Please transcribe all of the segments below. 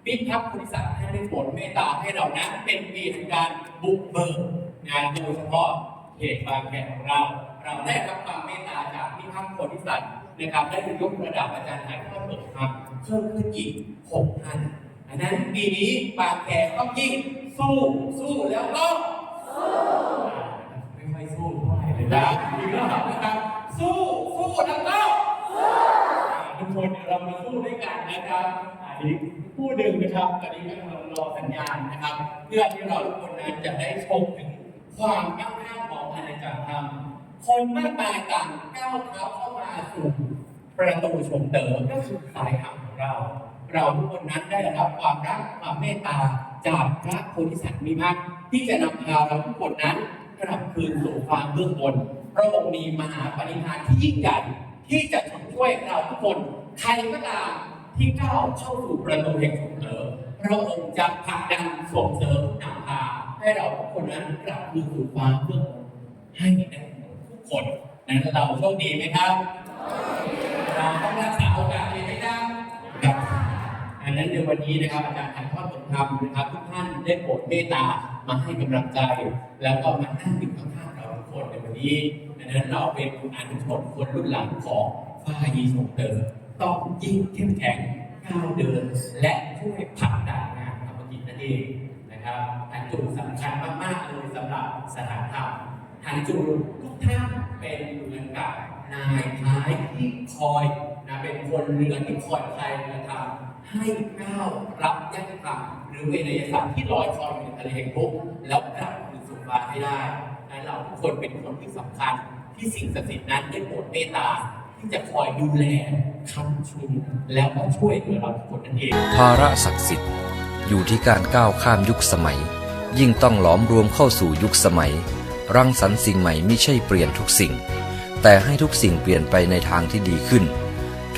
2025พิทักษ์บริษัทให้ได้โปรดเมตตาให้เรานั้นเป็นปีแห่งการบุกเบิกงานโดยเฉพาะเขตบางแคของเรา เราได้รับความเมตตาจากพิทักษ์บริษัทนะครับได้ยกระดับอาจารย์ถ่ายทอดบทธรรมเพิ่มขึ้นอีก6ท่านอันนั้นปีนี้บางแคต้องยิ่งสู้สู้แล้วก็ไม่ค่อยสู้เท่าไหร่เลยนะอีกรอบนะครับสู้สู้แล้วก็ทุกคนเรามาสู้ด้วยกันนะครับอันนี้ ผู้หนึ่งนะครับตอนนี้กำลังรอสัญญาณนะครับ เพื่อที่เราทุกคนนั้นจะได้ชมถึงความก้าวหน้าของอาณาจักรธรรมคนมากมายต่างก้าวเท้าเข้ามาสู่ประตูชมเต๋อก็คือสายธรรมของเรา เราทุกคนนั้นได้รับความรักความเมตตาจากพระโพธิสัตว์มีมากที่จะนำพาเราทุกคนนั้นกลับคืนสู่ความเบื้องบนพระองค์มีมหาปณิธานที่ยิ่งใหญ่ที่จะช่วยเราทุกคนใครก็ตาม ที่ก้าวเข้าสู่ประตูแห่งสมเสริมพระองค์จะผลักดันส่งเสริมนำพาให้เราทุกคนนั้นกลับคืนสู่ความเบื้อให้ได้ทุกคนนั้นเราโชคดีไหมครับเราต้องรักษาโอกาสนี้ให้ได้ครับอันนั้นในวันนี้นะครับอาจารย์ถ่ายทอดบทธรรมนะครับทุกท่านได้โปรดเมตตามาให้กำลังใจ แล้วก็มานั่งอยู่ข้างๆเราทุกคนในวันนี้ดังนั้นเราเป็นอนุชนคนรุ่นหลังของฟ้ายีสงเตอร์ ต้องยิ่งเข้มแข็งก้าวเดิน และช่วยผลักดันงานธรรมกิจนั่นเองนะครับอันจุดสำคัญมากๆเลยสำหรับสถานธรรมทางจูทุกท่านเป็นเหมือนกับนายท้ายที่คอยนะเป็นคนเรือที่คอยพายเรือทำให้ก้าวรับยักษ์ธรรมหรือเวนยสัตว์ที่ลอยคอยอยู่ในทะเลแห่งทุกแล้วกลับคืนสู่ฟ้าให้ได้และเราทุกคนเป็นคนที่สำคัญที่สิ่งศักดิ์สิทธิ์นั้นได้โปรดเมตตา ที่จะคอยดูแลคำชุนแล้วก็ช่วยเหลือเราทุกคนนั่นเอง ภาระศักดิ์สิทธิ์อยู่ที่การก้าวข้ามยุคสมัย ยิ่งต้องหลอมรวมเข้าสู่ยุคสมัย รังสรรค์สิ่งใหม่ไม่ใช่เปลี่ยนทุกสิ่ง แต่ให้ทุกสิ่งเปลี่ยนไปในทางที่ดีขึ้น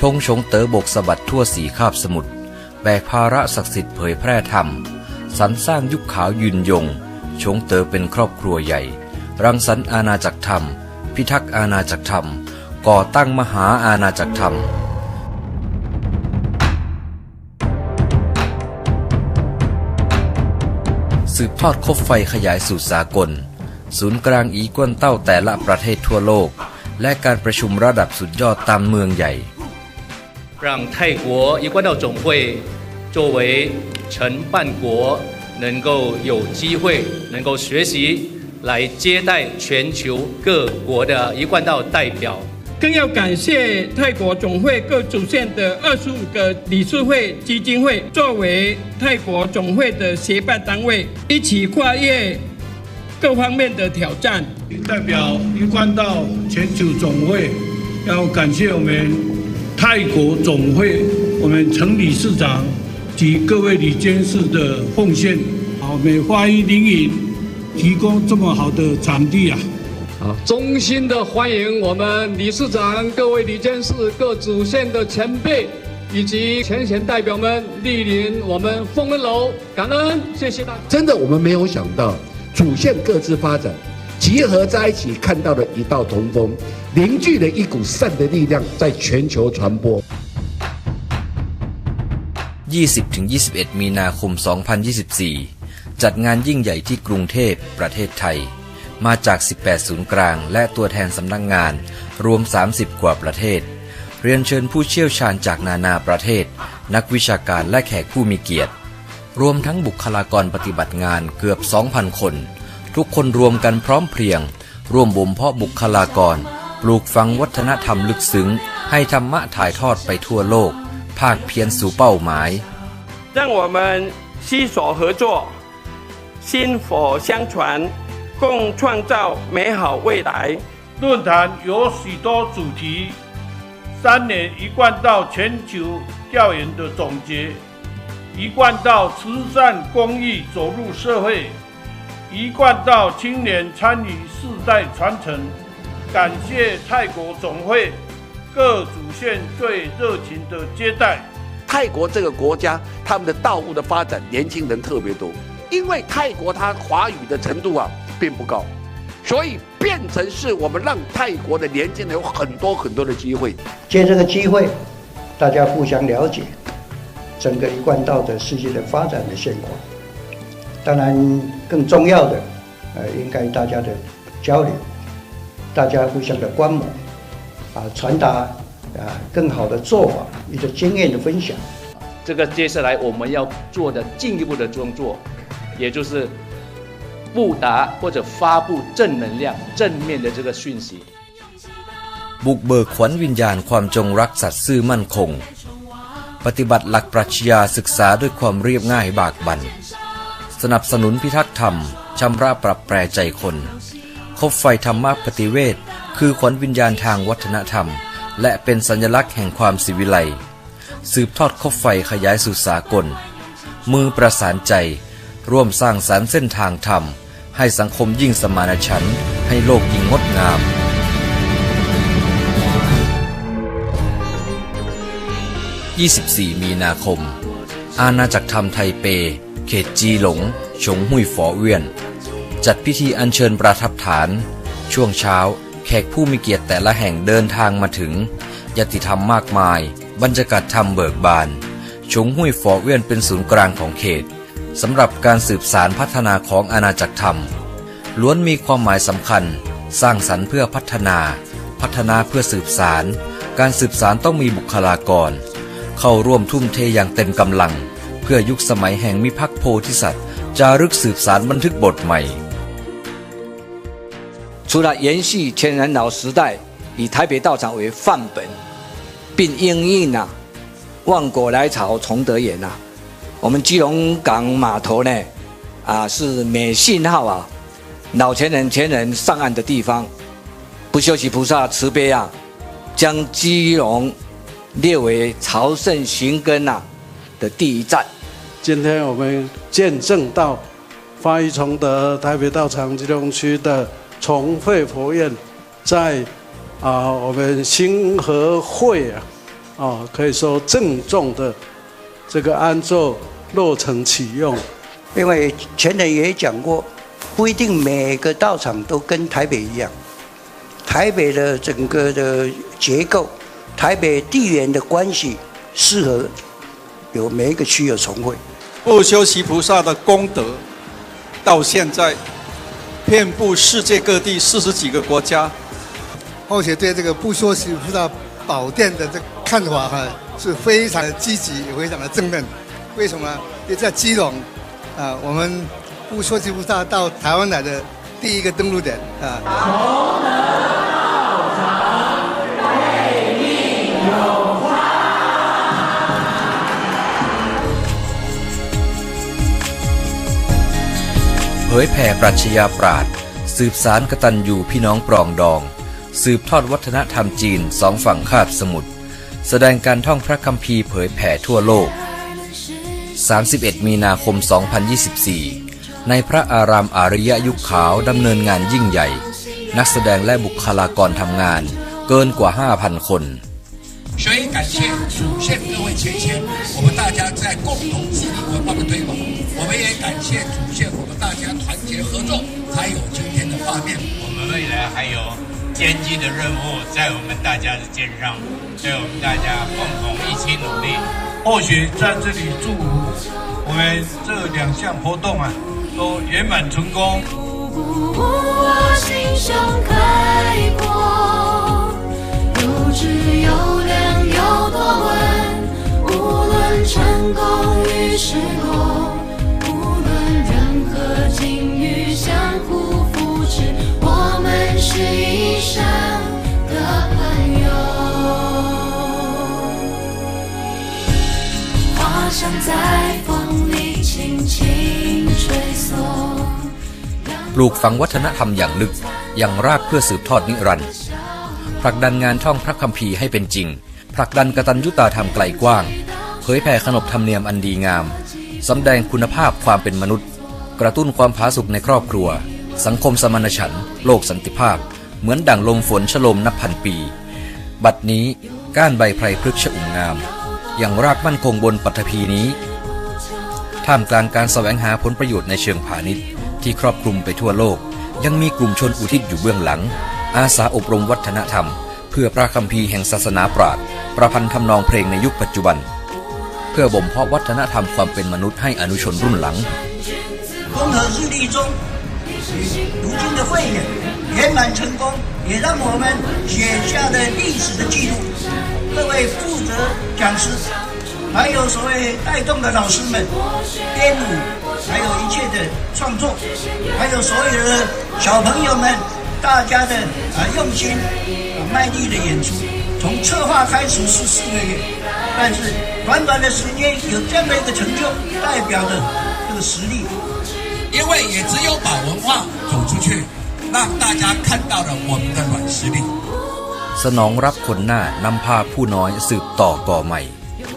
ธงชงเต๋อบกสะบัดทั่วสีคาบสมุทรแบกภาระศักดิ์สิทธิ์เผยแพร่ธรรมสรรสร้างยุคขาวยืนยง ชงเต๋อเป็นครอบครัวใหญ่ รังสรรค์อาณาจักรธรรม พิทักษ์อาณาจักรธรรม ก่อตั้งมหาอาณาจักรธรรม สืบทอดคบไฟขยายสู่สากล ศูนย์กลางอีกวนเต้าแต่ละประเทศทั่วโลก และการประชุมระดับสุดยอดตามเมืองใหญ่ 让泰国一贯道总会作为承办国，能够有机会能够学习来接待全球各国的一贯道代表。 更要感谢泰国总会各主线的二十五个理事会基金会，作为泰国总会的协办单位，一起跨越各方面的挑战。代表一贯到全球总会，要感谢我们泰国总会我们陈理事长及各位李监事的奉献，好，我们花一灵隐提供这么好的场地啊。衷心的欢迎我们理事长、各位理监事、各主线的前辈以及前线代表们莅临我们丰恩楼，感恩，谢谢大家。真的，我们没有想到，主线各自发展，集合在一起，看到了一道同风，凝聚了一股善的力量，在全球传播。 20-21 มีนาคม 2024 จัดงานยิ่งใหญ่ที่กรุงเทพ ประเทศไทย มาจาก 18 ศูนย์กลาง และตัวแทนสำนักงงาน รวม 30 กว่าประเทศ เรียนเชิญผู้เชี่ยวชาญจากนานาประเทศ นักวิชาการและแขกผู้มีเกียรติ รวมทั้งบุคลากรปฏิบัติงานเกือบ 2,000 คน ทุกคนรวมกันพร้อมเพรียง ร่วมบ่มเพาะบุคลากร ปลูกฝังวัฒนธรรมลึกซึ้ง ให้ธรรมะถ่ายทอดไปทั่วโลก ภาคเพียรสู่เป้าหมาย 让我们携手合作，薪火相传， 共创造美好未来。论坛有许多主题，三年一贯到全球调研的总结，一贯到慈善公益走入社会，一贯到青年参与世代传承。感谢泰国总会各主线最热情的接待。泰国这个国家，他们的道路的发展，年轻人特别多。因为泰国它华语的程度啊并不高，所以变成是我们让泰国的年轻人有很多很多的机会。借这个机会，大家互相了解整个一贯道的世界的发展的现况。当然，更重要的，呃，应该大家的交流，大家互相的观摩，啊，传达啊更好的做法，一个经验的分享。这个接下来我们要做的进一步的工作，也就是布达或者发布正能量、正面的这个讯息。 บุกเบิกขวัญวิญญาณความจงรักสัตว์ซื่อมั่นคง ปฏิบัติหลักปรัชญาศึกษาด้วยความเรียบง่ายบากบัน่น สนับสนุนพิทักษ์ธรรม ชำระปรับแปรใจคน คบไฟธรรมะปฏิเวทคือขวัญวิญญาณทางวัฒนธรรม และเป็นสัญลักษณ์แห่งความศิวิไลย์สืบทอดคบไฟขยายสู่สากล มือประสานใจ ร่วมสร้างสรรค์เส้นทางธรรม ให้สังคมยิ่งสมานฉันท์ให้โลกยิ่งงดงาม 24 มีนาคม อาณาจักรธรรมไทเป เขตจีหลง ชงหุยฝอเวียน จัดพิธีอัญเชิญประทับฐาน ช่วงเช้า แขกผู้มีเกียรติแต่ละแห่งเดินทางมาถึง ยติธรรมมากมาย บรรยากาศธรรมเบิกบาน ชงหุยฝอเวียนเป็นศูนย์กลางของเขต สำหรับการสืบสารพัฒนาของอาณาจักรธรรม ล้วนมีความหมายสำคัญ สร้างสรรค์เพื่อพัฒนา พัฒนาเพื่อสืบสาร การสืบสารต้องมีบุคลากร เข้าร่วมทุ่มเทอย่างเต็มกำลัง เพื่อยุคสมัยแห่งมิพักษ์โพธิสัตว์ จารึกสืบสารบันทึกบทใหม่ 除了延续前人老时代以台北道场为范本，并应应啊万国来朝崇德言呐、 我们基隆港码头呢啊是美信号啊老前人前人上岸的地方，不休息菩萨慈悲啊，将基隆列为朝圣寻根呐、的第一站。今天我们见证到发一崇德台北道场基隆区的重会佛院，在啊我们星河会啊啊可以说郑重的这个安座落成启用。因为前人也讲过，不一定每个道场都跟台北一样。台北的整个的结构，台北地缘的关系，适合有每一个区有重会。不修习菩萨的功德，到现在遍布世界各地四十几个国家。而且对这个不修习菩萨宝殿的这个看法哈是非常的积极，也非常的正面。为什么？因为在基隆啊，我们不修习菩萨到台湾来的第一个登陆点啊。เผยแผ่ปรัชญาปราดสืบสารกตัญญูพี่น้องปรองดอง สืบทอดวัฒนธรรมจีนสองฝั่งคาบสมุทร แสดงการท่องพระคัมภีร์เผยแผ่ทั่วโลก 31 มีนาคม 2024 ในพระอารามอาริยยุคขาวดำเนินงานยิ่งใหญ่ นักแสดงและบุคลากรทำงานเกินกว่า 5,000 คน 所以感谢主线各位前贤，我们大家在共同致力文化的推广。我们也感谢主线，我们大家团结合作，才有今天的画面。我们未来还有 艰巨的任务在我们大家的肩上，所以我们大家共同一起努力。或许在这里祝福我们这两项活动啊，都圆满成功。我心胸开阔，有质有量有多稳。无论成功与失落，无论任何境遇，相互扶持，我们是一在风里轻轻吹送。 ปลูกฝังวัฒนธรรมอย่างลึก อย่างรากเพื่อสืบทอดนิรันดร์ผลักดันงานท่องพระคัมภีร์ให้เป็นจริง ผลักดันกตัญญูตาธรรมไกลกว้าง เผยแผ่ขนบธรรมเนียมอันดีงาม สำแดงคุณภาพความเป็นมนุษย์ กระตุ้นความผาสุกในครอบครัว สังคมสมานฉันท์โลกสันติภาพ เหมือนดั่งลมฝนชโลมนับพันปี บัดนี้ก้านใบไพรพฤกษอุ่มงาม อย่างรากมั่นคงบนปฐพีนี้ ท่ามกลางการแสวงหาผลประโยชน์ในเชิงพาณิชย์ที่ครอบคลุมไปทั่วโลก ยังมีกลุ่มชนอุทิศอยู่เบื้องหลัง อาสาอบรมวัฒนธรรม เพื่อพระคัมภีร์แห่งศาสนาปราดประพันธ์ทำนองเพลงในยุคปัจจุบัน เพื่อบ่มเพาะวัฒนธรรมความเป็นมนุษย์ให้อนุชนรุ่นหลัง 风和日丽中，如今的会演圆满成功，也让我们写下了历史的记录。 各位负责讲师，还有所谓带动的老师们，编舞，还有一切的创作，还有所有的小朋友们，大家的啊用心啊卖力的演出。从策划开始是四个月，但是短短的时间有这么一个成就，代表着这个实力。因为也只有把文化走出去，让大家看到了我们的软实力。 สนองรับคนหน้านำพาผู้น้อยสืบต่อก่อใหม่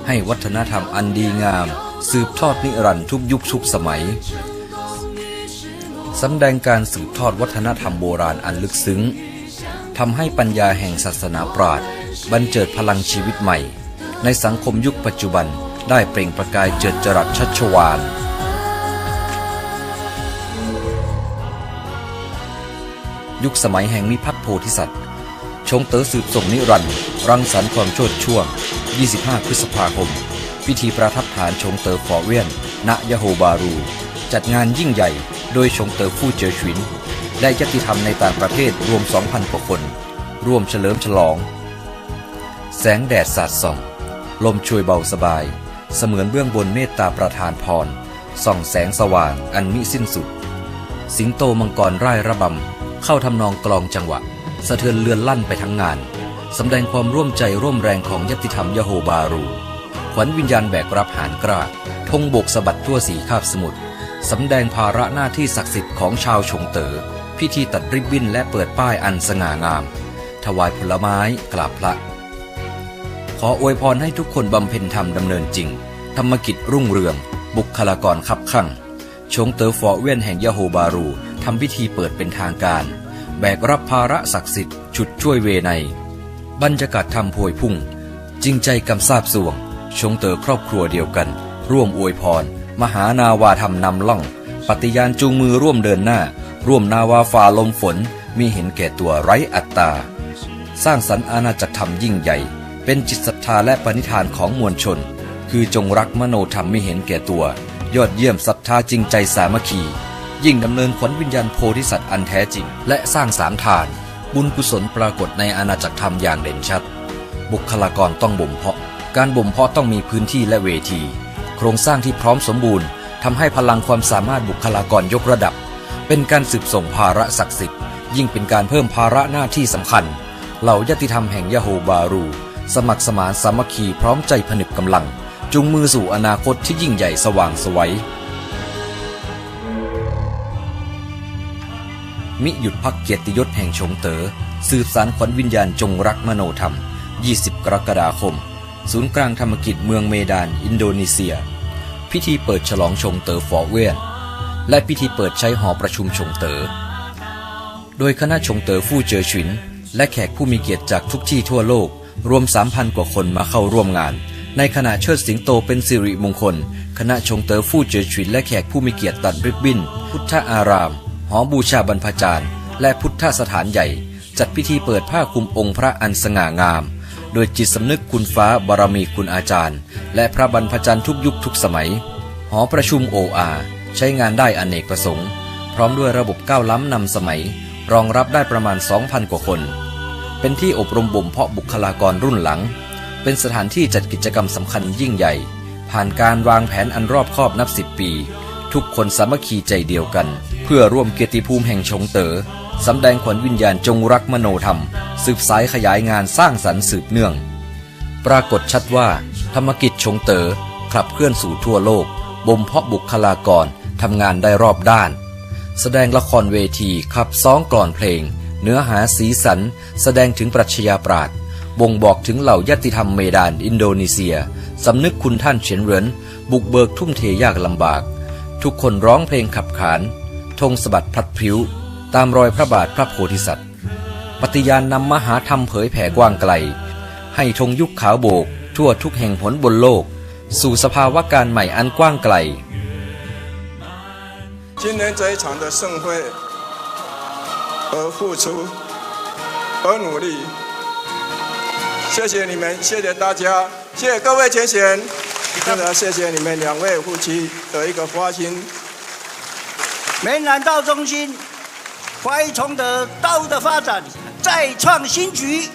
ให้วัฒนธรรมอันดีงาม สืบทอดนิรันดร์ทุกยุคทุกสมัยสำแดงการสืบทอดวัฒนธรรมโบราณอันลึกซึ้งทำให้ปัญญาแห่งศาสนาปราดบันเจิดพลังชีวิตใหม่ ในสังคมยุคปัจจุบันได้เปล่งประกายเจิดจรัสชัชวานยุคสมัยแห่งนิพัฒโพธิสัตว์ ชงเต๋อสืบส่งนิรันดร์รังสรรค์ความโชดช่วง 25 พฤษภาคม พิธีประทับฐานชงเต๋อฟอเวียน ณยะโฮบารู จัดงานยิ่งใหญ่โดยชงเต๋อผู้เจอฉวินได้ยติธรรมในต่างประเทศรวม 2,000 กว่าคน ร่วมเฉลิมฉลอง แสงแดดสาดส่อง ลมช่วยเบาสบาย เสมือนเบื้องบนเมตตาประทานพร ส่องแสงสว่างอันมิสิ้นสุด สิงโตมังกรร่ายระบำ เข้าทำนองกลองจังหวะ สะเทือนเลือนลั่นไปทั้งงานสำแดงความร่วมใจร่วมแรงของยติธรรมยะโฮบารู ขวัญวิญญาณแบกรับหานกล้าธงบกสะบัดทั่วสีคาบสมุทรสำแดงภาระหน้าที่ศักดิ์สิทธิ์ของชาวชงเตอ๋อพิธีตัดริบบิ้นและเปิดป้ายอันสง่างาม ถวายผลไม้กราบพระ ขออวยพรให้ทุกคนบำเพ็ญธรรมดำเนินจริง ธรรมกิจรุ่งเรือง บุคลากรคับข้างชงเต๋อฟอเวียนแห่งยะโฮบารูทำพิธีเปิดเป็นทางการ แบกรับภาระศักดิ์สิทธิ์ชุดช่วยเวไนบรรยากาศทำพวยพุ่ง จริงใจกำซาบสวง ชงเต๋อครอบครัวเดียวกัน ร่วมอวยพร มหานาวาธรรมนำล่อง ปฏิญาณจูงมือร่วมเดินหน้า ร่วมนาวาฝ่าลมฝน มีเห็นแก่ตัวไร้อัตตา สร้างสรรค์อาณาจักรธรรมยิ่งใหญ่ เป็นจิตศรัทธาและปณิธานของมวลชน คือจงรักมโนธรรมไม่เห็นแก่ตัว ยอดเยี่ยมศรัทธาจริงใจสามัคคี ยิ่งดำเนินขวัญวิญญาณโพธิสัตว์อันแท้จริง และสร้างสามทาน บุญกุศลปรากฏในอาณาจักรธรรมอย่างเด่นชัด บุคลากรต้องบ่มเพาะ การบ่มเพาะต้องมีพื้นที่และเวที โครงสร้างที่พร้อมสมบูรณ์ทำให้พลังความสามารถบุคลากรยกระดับ เป็นการสืบส่งภาระศักดิ์สิทธิ์ ยิ่งเป็นการเพิ่มภาระหน้าที่สำคัญ เหล่ายติธรรมแห่งยะโฮบารู สมัครสมานสามัคคีพร้อมใจผนึกกำลัง จุงมือสู่อนาคตที่ยิ่งใหญ่สว่างสวัย มิหยุดพักเกียรติยศแห่งชงเตอ๋อสืบสารขวัญวิญญาณจงรักมโนธรรม 20 กรกฎาคม ศูนย์กลางธรรมกิจเมืองเมดาน อินโดนีเซีย พิธีเปิดฉลองชงเต๋อฟอเวียน และพิธีเปิดใช้หอประชุมชงเตอ๋อโดยคณะชงเต๋อฟู่เจอฉิน และแขกผู้มีเกียรติจากทุกที่ทั่วโลก รวม 3,000 กว่าคนมาเข้าร่วมงาน ในขณะเชิดสิงโตเป็นสิริมงคล คณะชงเต๋อฟู่เจอฉินและแขกผู้มีเกียรติตัดริบบิ้น พุทธอาราม หอบูชาบรรพจารย์ และพุทธสถานใหญ่ จัดพิธีเปิดผ้าคลุมองค์พระอันสง่างาม โดยจิตสำนึกคุณฟ้าบารมีคุณอาจารย์ และพระบรรพจารย์ทุกยุคทุกสมัย หอประชุมโออาใช้งานได้อเนกประสงค์ พร้อมด้วยระบบก้าวล้ำนำสมัย รองรับได้ประมาณ 2,000 กว่าคน เป็นที่อบรมบ่มเพาะบุคลากรรุ่นหลัง เป็นสถานที่จัดกิจกรรมสำคัญยิ่งใหญ่ ผ่านการวางแผนอันรอบคอบนับสิบปี ทุกคนสามัคคีใจเดียวกัน เพื่อร่วมเกียรติภูมิแห่งชงเตอ๋อสำแดงขวัญวิญญาณจงรักมโนธรรม สืบสายขยายงานสร้างสรรค์สืบเนื่อง ปรากฏชัดว่า ธรรมกิจชงเตอ๋อขับเคลื่อนสู่ทั่วโลก บ่มเพาะบุคลากรทำงานได้รอบด้าน แสดงละครเวทีขับซ้องกลอนเพลง เนื้อหาสีสัน แสดงถึงปรัชญาปราดบ่งบอกถึงเหล่ายติธรรมเมดานอินโดนีเซีย สำนึกคุณท่านเฉียนเหรินบุกเบิกทุ่มเทยากลำบาก ทุกคนร้องเพลงขับขานธงสะบัดพลัดพริ้ว ตามรอยพระบาทพระโพธิสัตว์ ปฏิญาณนำมหาธรรมเผยแผ่กว้างไกล ให้ธงยุคขาวโบก ทั่วทุกแห่งหนบนโลก สู่สภาวะการใหม่อันกว้างไกล 今年这一场的盛会而付出，而努力。谢谢你们，谢谢大家，谢谢各位前贤， 真的谢谢你们两位夫妻的一个花心。梅南道中心发挥崇德道路的发展，再创新局。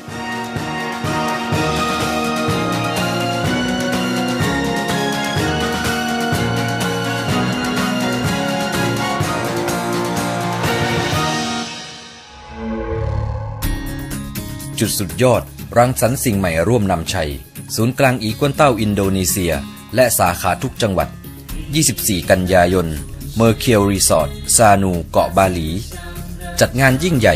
จุดสุดยอด รังสรรค์สิ่งใหม่ร่วมนำชัย ศูนย์กลางอีกวนเต้าอินโดนีเซีย และสาขาทุกจังหวัด 24 กันยายน เมอร์เคียวรีสอร์ทซานูเกาะบาหลี จัดงานยิ่งใหญ่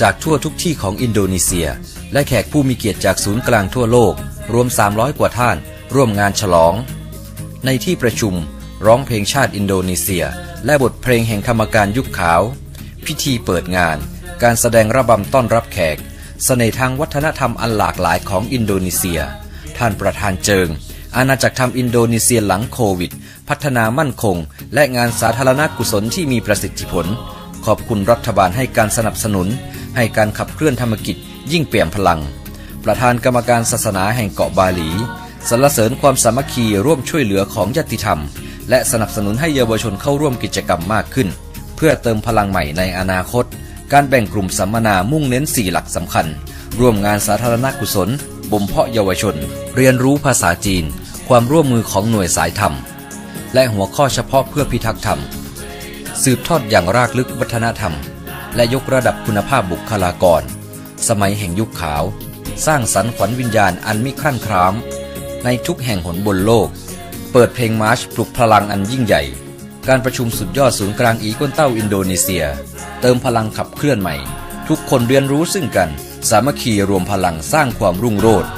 จากทั่วทุกที่ของอินโดนีเซีย และแขกผู้มีเกียรติจากศูนย์กลางทั่วโลก รวม 300 กว่าท่าน ร่วมงานฉลอง ในที่ประชุมร้องเพลงชาติอินโดนีเซีย และบทเพลงแห่งกรรมการยุคขาว พิธีเปิดงาน การแสดงระบำต้อนรับแขกเสน่ห์ทางวัฒนธรรมอันหลากหลายของอินโดนีเซีย ท่านประธานเจิง อาณาจักรธรรมอินโดนีเซียหลังโควิด พัฒนามั่นคง และงานสาธารณกุศลที่มีประสิทธิผล ขอบคุณรัฐบาลให้การสนับสนุน ให้การขับเคลื่อนธรรมกิจยิ่งเปี่ยมพลัง ประธานกรรมการศาสนาแห่งเกาะบาหลีสรรเสริญความสามัคคีร่วมช่วยเหลือของญาติธรรม และสนับสนุนให้เยาวชนเข้าร่วมกิจกรรมมากขึ้น เพื่อเติมพลังใหม่ในอนาคต การแบ่งกลุ่มสัมมนามุ่งเน้น 4 หลักสำคัญ ร่วมงานสาธารณกุศล บ่มเพาะเยาวชน เรียนรู้ภาษาจีน ความร่วมมือของหน่วยสายธรรม และหัวข้อเฉพาะเพื่อพิทักษ์ธรรม สืบทอดอย่างรากลึกวัฒนธรรม และยกระดับคุณภาพบุคลากร สมัยแห่งยุคขาว สร้างสรรค์ขวัญวิญญาณอันมิครั่นคราม ในทุกแห่งหนบนโลก เปิดเพลงมาร์ชปลุกพลังอันยิ่งใหญ่ การประชุมสุดยอดศูนย์กลางอีกวนเต้าอินโดนีเซีย เติมพลังขับเคลื่อนใหม่ ทุกคนเรียนรู้ซึ่งกัน สามัคคีรวมพลังสร้างความรุ่งโรจน์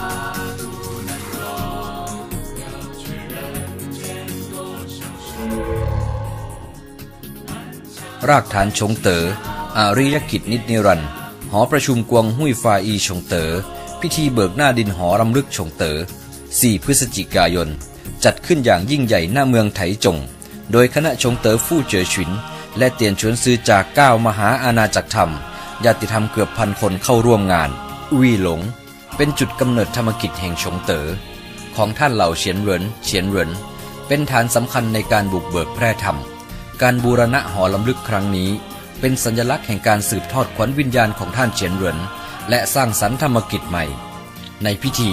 รากฐานชงเตอ๋ออาริยกิจนิดนิรันดร์หอประชุมกวงหุยฟาอีชงเตอ๋อพิธีเบิกหน้าดินหอรำลึกชงเตอ๋อ4พฤศจิกายน จัดขึ้นอย่างยิ่งใหญ่หน้าเมืองไถจง โดยคณะชงเต๋อฟู่เจ๋อฉิน และเตียนชวนซื้อจากเก้ามหาอาณาจักรธรรม ญาติธรรมเกือบพันคนเข้าร่วมงาน วีหลง เป็นจุดกำเนิดธรรมกิจแห่งชงเตอ๋อของท่านเหล่าเฉียนเหรินเฉียนเหรินเป็นฐานสำคัญในการบุกเบิกแพร่ธรรม การบูรณะหอลำลึกครั้งนี้ เป็นสัญลักษณ์แห่งการสืบทอดขวัญวิญญาณของท่านเฉียนเหรินและสร้างสรรค์ธรรมกิจใหม่ ในพิธี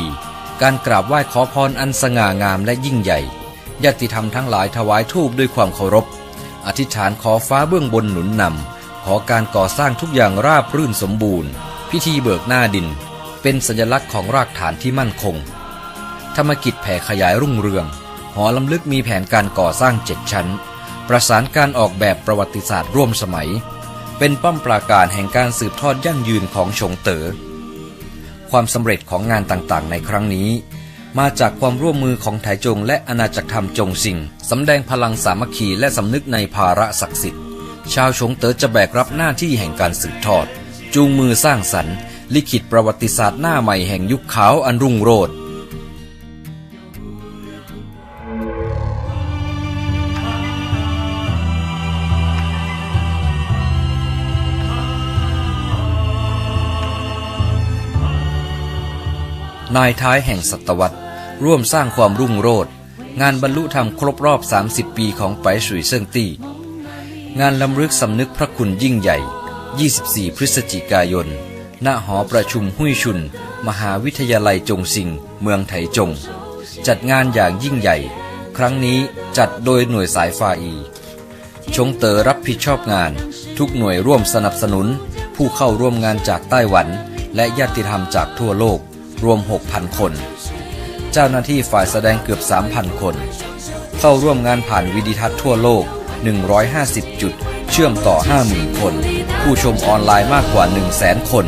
การกราบไหว้ขอพรอันสง่างามและยิ่งใหญ่ญาติธรรมทั้งหลายถวายทูบด้วยความเคารพ อธิษฐานขอฟ้าเบื้องบนหนุนนำ ขอการก่อสร้างทุกอย่างราบรื่นสมบูรณ์ พิธีเบิกหน้าดิน เป็นสัญลักษณ์ของรากฐานที่มั่นคง ธรรมกิจแผ่ขยายรุ่งเรือง หอลำลึกมีแผนการก่อสร้างเจ็ดชั้น ประสานการออกแบบประวัติศาสตร์ร่วมสมัย เป็นป้อมปราการแห่งการสืบทอดยั่งยืนของชงเตอ๋อความสำเร็จของงานต่างๆ ในครั้งนี้ มาจากความร่วมมือของไถจงและอาณาจักรธรรมจงซิงสำแดงพลังสามัคคีและสำนึกในภาระศักดิ์สิทธิ์ ชาวชงเต๋อจะแบกรับหน้าที่แห่งการสืบทอด จูงมือสร้างสรรค์ ลิขิตประวัติศาสตร์หน้าใหม่แห่งยุคขาวอันรุ่งโรจน์นายท้ายแห่งศตวรรษ ร่วมสร้างความรุ่งโรจน์งานบรรลุธรรมครบรอบ 30 ปีของไปสุยเซิงตี้ งานลำลึกสำนึกพระคุณยิ่งใหญ่ 24 พฤศจิกายน ณ หอประชุมหุยชุน มหาวิทยาลัยจงซิง เมืองไถจง จัดงานอย่างยิ่งใหญ่ ครั้งนี้จัดโดยหน่วยสายฟาอี ชงเตอรับผิดชอบงาน ทุกหน่วยร่วมสนับสนุน ผู้เข้าร่วมงานจากไต้หวัน และญาติธรรมจากทั่วโลก รวม 6,000 คน เจ้าหน้าที่ฝ่ายแสดงเกือบ 3,000 คน เข้าร่วมงานผ่านวิดีทัศน์ทั่วโลก 150 จุด เชื่อมต่อ 50,000 คน ผู้ชมออนไลน์มากกว่า 100,000 คน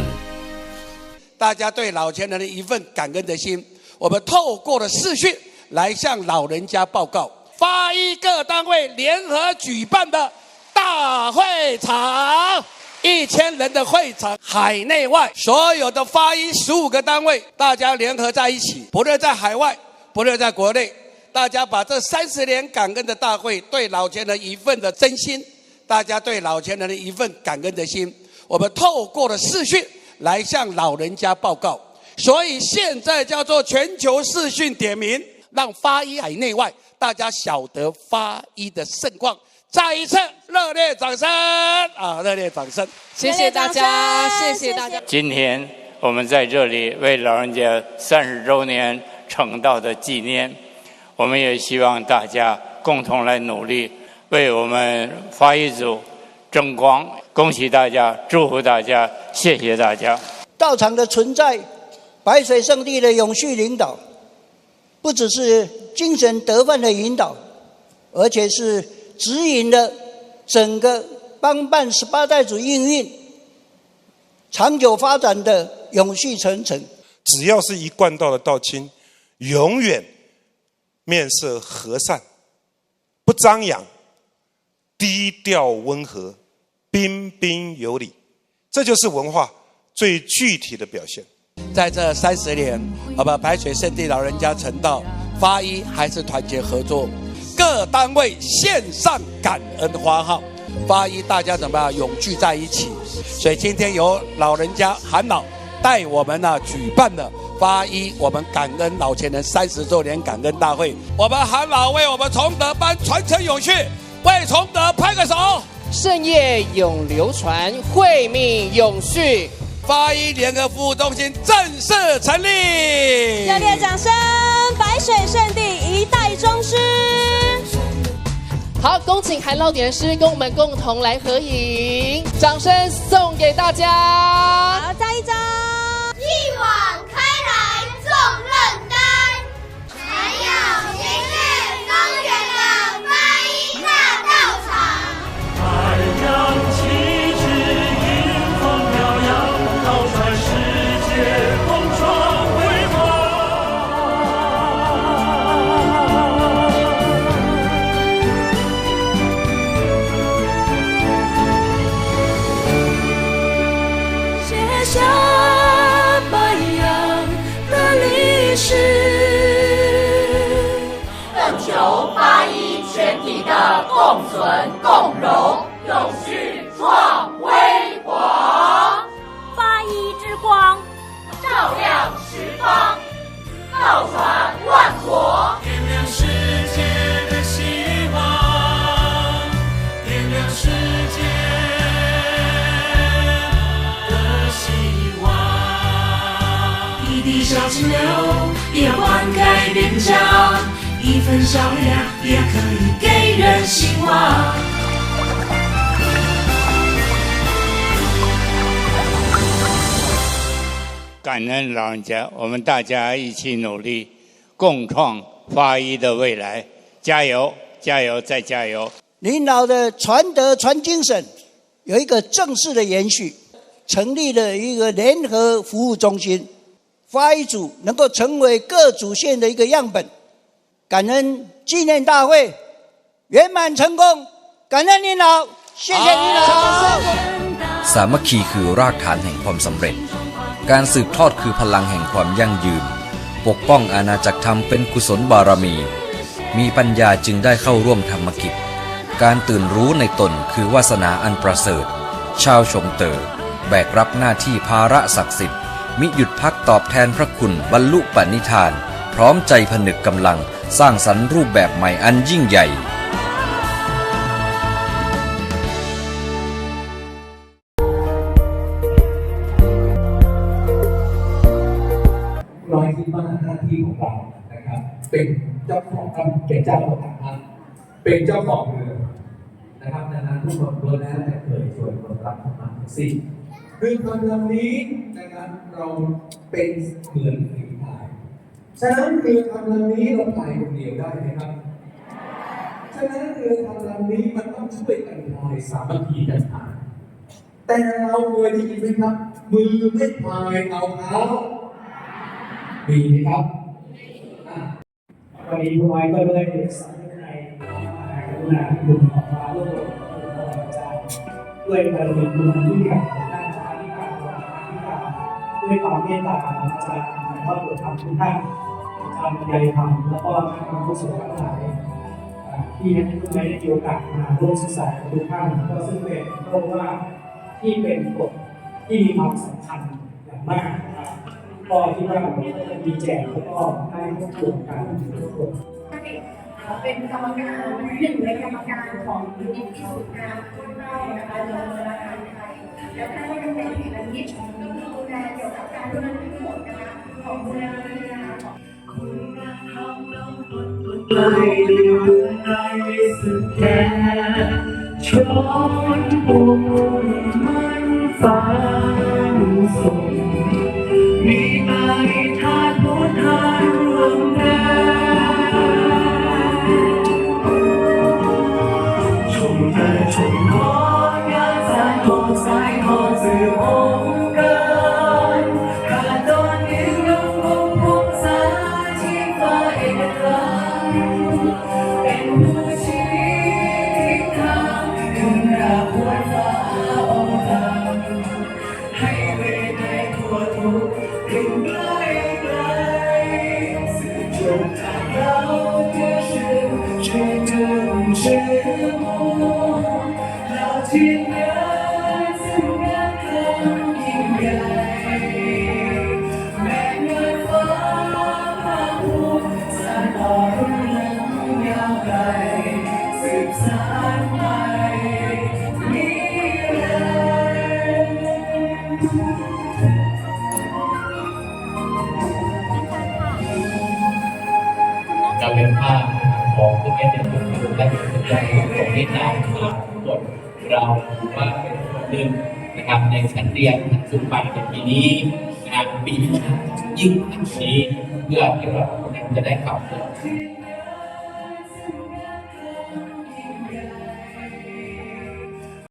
大家对老前人的一份感恩的心，我们透过了视讯来向老人家报告。发一各单位联合举办的大会场，一千人的会场，海内外所有的发一十五个单位，大家联合在一起，不论在海外，不论在国内， 大家把这三十年感恩的大会对老前人一份的真心，大大家对老前人的一份感恩的心，我们透过了视讯来向老人家报告。所以现在叫做全球视讯点名，让发一海内外大家晓得发一的盛况。再一次热烈掌声啊！热烈掌声！谢谢大家，谢谢大家。今天我们在这里为老人家三十周年成道的纪念，我们也希望大家共同来努力，为我们发一组争光。恭喜大家，祝福大家，谢谢大家。道场的存在，白水圣地的永续领导，不只是精神德范的引导，而且是指引了整个帮办十八代祖应运长久发展的永续传承。只要是一贯道的道亲，永远面色和善，不张扬，低调温和，彬彬有礼，这就是文化最具体的表现。在这三十年，好吧，白水圣地老人家成道，发一还是团结合作，各单位线上感恩花号，发一大家怎么样永聚在一起？所以今天由老人家韩老带我们呢举办的发一我们感恩老前人三十周年感恩大会，我们韩老为我们崇德班传承永续，为崇德拍个手，盛业永流传，惠命永续。八一联合服务中心正式成立，热烈掌声！白水圣地一代宗师。好，恭请韩老点师跟我们共同来合影，掌声送给大家。好，再一张。一网重任世界的希望一滴小清流也灌溉边疆，一份小粮也可以给人希望。感恩老人家，我们大家一起努力，共创发一的未来，加油，加油，再加油！领导的传德传精神有一个正式的延续，成立了一个联合服务中心，发一组能够成为各主线的一个样本。感恩纪念大会圆满成功，感恩领导，谢谢领导。 สามัคคีคือรากฐานแห่งความสำเร็จ การสืบทอดคือพลังแห่งความยั่งยืน ปกป้องอาณาจักรธรรมเป็นกุศลบารมี มีปัญญาจึงได้เข้าร่วมธรรมกิจ การตื่นรู้ในตนคือวาสนาอันประเสริฐ ชาวชมเตอแบกรับหน้าที่ภาระศักดิ์สิทธิ์ มิหยุดพักตอบแทนพระคุณบรรลุปณิธาน พร้อมใจผนึกกำลังสร้างสรรค์รูปแบบใหม่อันยิ่งใหญ่ ทุกคนล้วนแล้วแต่เคยส่วนคนรับมันทั้งสิ้นคือคำลำนี้นะครับเราเป็นเหมือนฝีพายฉะนั้นเรือคำลำนี้เราพายคนเดียวได้ไหมครับ ฉะนั้นเรือคำลำนี้มันต้องช่วยกันพายสามัคคีกันพายแต่เราเคยได้ยินไหมครับ มือไม่พายเอาเท้ามีไหมครับวันนี้คุณไว้ก็เลยสอนในกรุณาที่คุณ ด้วยการเรียนรู้ที่กับด้านสาธิการสาธิการด้วยความเมตตาของอาจารย์พระบุตรธรรมทุกท่านอาจารย์ใหญ่ธรรมแล้วก็นักธรรมผู้สูงทั้งหลายที่ให้ทุกท่านได้มีโอกาสมาร่วมศึกษากับทุกท่านก็ซึ่งเป็นเพราะว่าที่เป็นกฎที่มีความสำคัญอย่างมากก็ที่ว่าเราจะมีแจกแล้วก็ได้ทบทวนกันทุกคนเป็นกรรมการหนึ่งในกรรมการของยูนิตที่สุดงานทั่วโลก นะคะโดยธนาคารไทยแล้วท่านก็ยังเป็นเหตุนิดก็คือดูแลเกี่ยวกับการดูแลทั้งหมดนะคะของมูลนิธินะคะไกลเดียวในสุดแดนช้อนบุญมันฟังส่งมีนายทานพุทธา จากเราเพื่อชื่ ของผู้แก่เป็นคนที่ได้เป็นตัวอย่างของที่นามมาทั้งหมดเราถือว่าเป็นส่วนหนึ่งนะครับในชั้นเรียนชั้นสูงไปในปีนี้นะครับปีหน้ายิ่งขึ้นนี้เพื่อที่เราจะได้ขับเคลื่อน